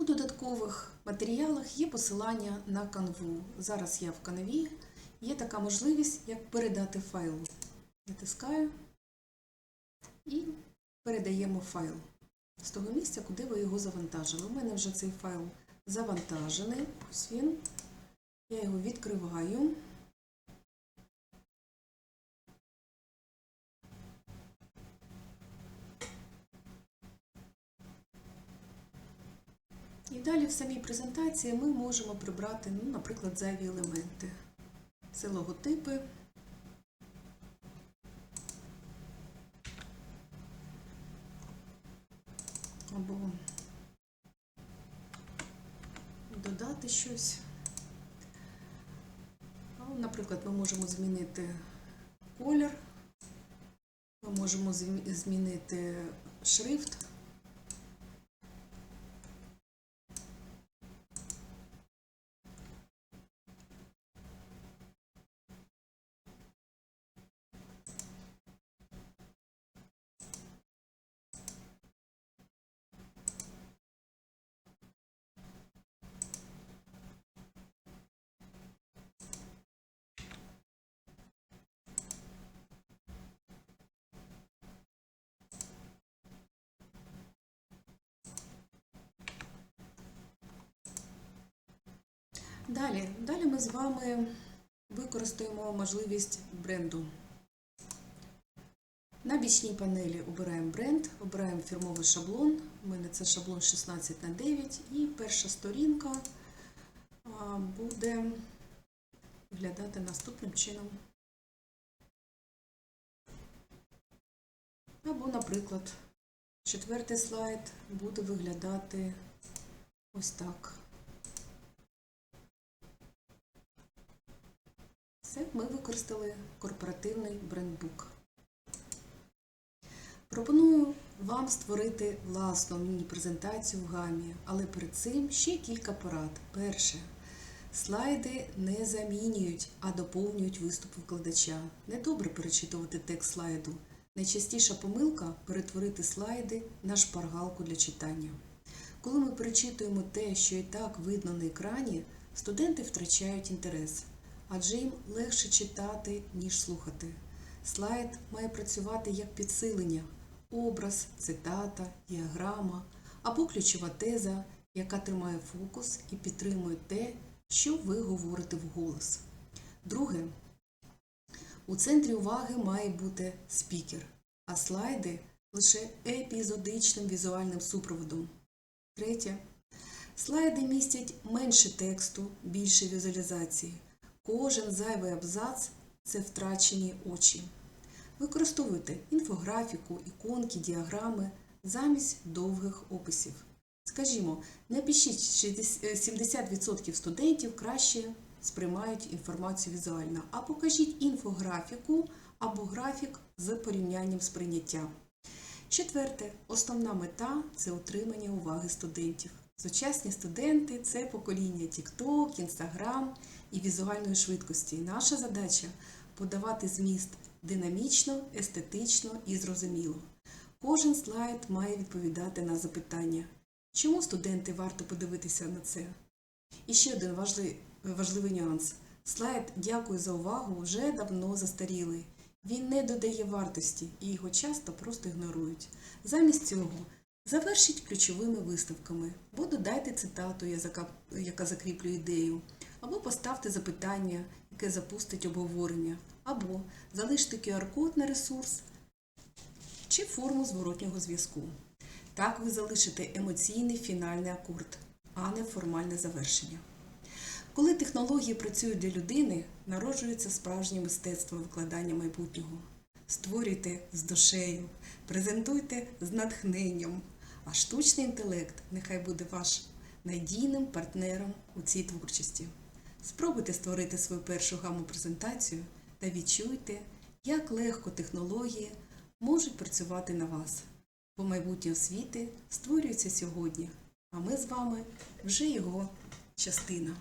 У додаткових матеріалах є посилання на канву. Зараз я в канві. Є така можливість, як передати файл. Натискаю і передаємо файл з того місця, куди ви його завантажили. У мене вже цей файл завантажений. Ось він. Я його відкриваю. Далі в самій презентації ми можемо прибрати, ну, наприклад, зайві елементи. Це логотипи. Або додати щось. Наприклад, ми можемо змінити колір, ми можемо змінити шрифт. Далі, далі ми з вами використаємо можливість бренду. На бічній панелі обираємо бренд, обираємо фірмовий шаблон. У мене це шаблон 16 на 9 і перша сторінка буде виглядати наступним чином. Або, наприклад, четвертий слайд буде виглядати ось так. Все, ми використали корпоративний брендбук. Пропоную вам створити власну міні-презентацію в гамі, але перед цим ще кілька порад. Перше. Слайди не замінюють, а доповнюють виступ викладача. Недобре перечитувати текст слайду. Найчастіша помилка перетворити слайди на шпаргалку для читання. Коли ми перечитуємо те, що і так видно на екрані, студенти втрачають інтерес адже їм легше читати, ніж слухати. Слайд має працювати як підсилення, образ, цитата, діаграма або ключова теза, яка тримає фокус і підтримує те, що ви говорите вголос. Друге, у центрі уваги має бути спікер, а слайди лише епізодичним візуальним супроводом. Третє. Слайди містять менше тексту, більше візуалізації. Кожен зайвий абзац це втрачені очі. Використовуйте інфографіку, іконки, діаграми замість довгих описів. Скажімо, напишіть 70% студентів краще сприймають інформацію візуально, а покажіть інфографіку або графік з порівнянням сприйняття. Четверте, основна мета це утримання уваги студентів. Сучасні студенти це покоління TikTok, Instagram і візуальної швидкості. Наша задача подавати зміст динамічно, естетично і зрозуміло. Кожен слайд має відповідати на запитання, чому студенти варто подивитися на це. І ще один важливий, нюанс. Слайд Дякую за увагу вже давно застарілий. Він не додає вартості і його часто просто ігнорують. Замість цього завершіть ключовими виставками, або додайте цитату, яка закріплює ідею, або поставте запитання, яке запустить обговорення, або залиште QR-код на ресурс чи форму зворотнього зв'язку. Так ви залишите емоційний фінальний акорд, а не формальне завершення. Коли технології працюють для людини, народжується справжнє мистецтво викладання майбутнього. Створюйте з душею, презентуйте з натхненням, а штучний інтелект нехай буде ваш надійним партнером у цій творчості. Спробуйте створити свою першу гаму презентацію та відчуйте, як легко технології можуть працювати на вас. Бо майбутнє освіти створюється сьогодні, а ми з вами вже його частина.